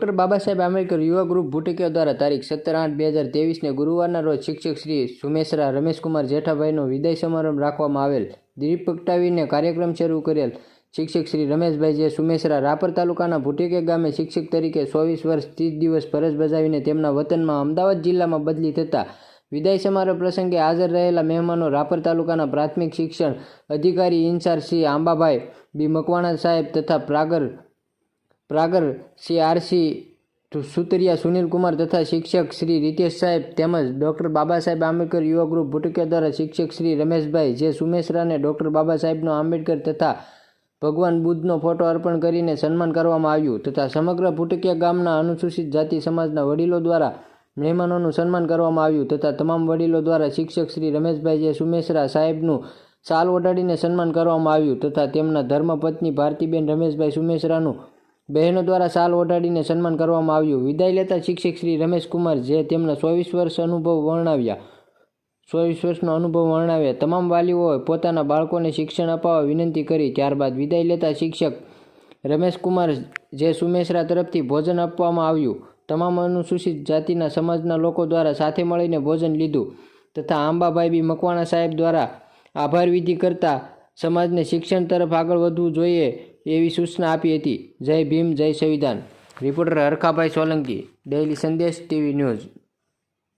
Doctor Baba Saheb Ambedkar યુવા group ભૂટકીઓ દ્વારા તારીખ સત્તર આઠ બે હજાર તેવીસને ગુરુવારના રોજ શિક્ષક શ્રી સુમેશરા રમેશકુમાર જેઠાભાઈનો વિદાય સમારંભ રાખવામાં આવેલ. દીપ પ્રગટાવીને કાર્યક્રમ શરૂ કરેલ શિક્ષક શ્રી રમેશભાઈ જે સુમેશરા રાપર તાલુકાના ભૂટેકે ગામે શિક્ષક તરીકે ચોવીસ વર્ષ ત્રીસ દિવસ ફરજ બજાવીને તેમના વતનમાં અમદાવાદ જિલ્લામાં બદલી થતા વિદાય સમારોહ પ્રસંગે હાજર રહેલા મહેમાનો રાપર તાલુકાના પ્રાથમિક શિક્ષણ અધિકારી in charge Shri Ambabhai B. Makwana સાહેબ તથા પ્રાગર પ્રાગર શ્રી આરસી સુતરિયા સુનિલકુમાર તથા શિક્ષક શ્રી રીતેશ સાહેબ તેમજ ડૉક્ટર બાબા સાહેબ આંબેડકર યુવા ગ્રુપ ભૂટકિયા દ્વારા શિક્ષક શ્રી રમેશભાઈ, જે સુમેશરાને ડૉક્ટર બાબા સાહેબનો આંબેડકર તથા ભગવાન બુદ્ધનો ફોટો અર્પણ કરીને સન્માન કરવામાં આવ્યું તથા સમગ્ર ભૂટકિયા ગામના અનુસૂચિત જાતિ સમાજના વડીલો દ્વારા મહેમાનોનું સન્માન કરવામાં આવ્યું તથા તમામ વડીલો દ્વારા શિક્ષક શ્રી રમેશભાઈ જે સુમેશરા સાહેબનું સાલ ઓઢાડીને સન્માન કરવામાં આવ્યું તથા તેમના ધર્મપત્ની ભારતીબેન રમેશભાઈ સુમેશરાનું બહેનો દ્વારા સાલ ઓઢાડીને સન્માન કરવામાં આવ્યું. વિદાય લેતા શિક્ષક શ્રી રમેશકુમાર જે તેમના ચોવીસ વર્ષ અનુભવ વર્ણવ્યા. ચોવીસ વર્ષનો અનુભવ વર્ણવ્યા. તમામ વાલીઓએ પોતાના બાળકોને શિક્ષણ અપાવવા વિનંતી કરી. ત્યારબાદ વિદાય લેતા શિક્ષક રમેશકુમાર જે સુમેશરા તરફથી ભોજન આપવામાં આવ્યું. તમામ અનુસૂચિત જાતિના સમાજના લોકો દ્વારા સાથે મળીને ભોજન લીધું તથા આંબાભાઈ બી મકવાણા સાહેબ દ્વારા આભાર વિધિ કરતા સમાજને શિક્ષણ તરફ આગળ વધવું જોઈએ એવી સૂચના આપી હતી. જય ભીમ, જય સંવિધાન. Reporter Harkhabhai Solanki. Daily Sandesh TV news.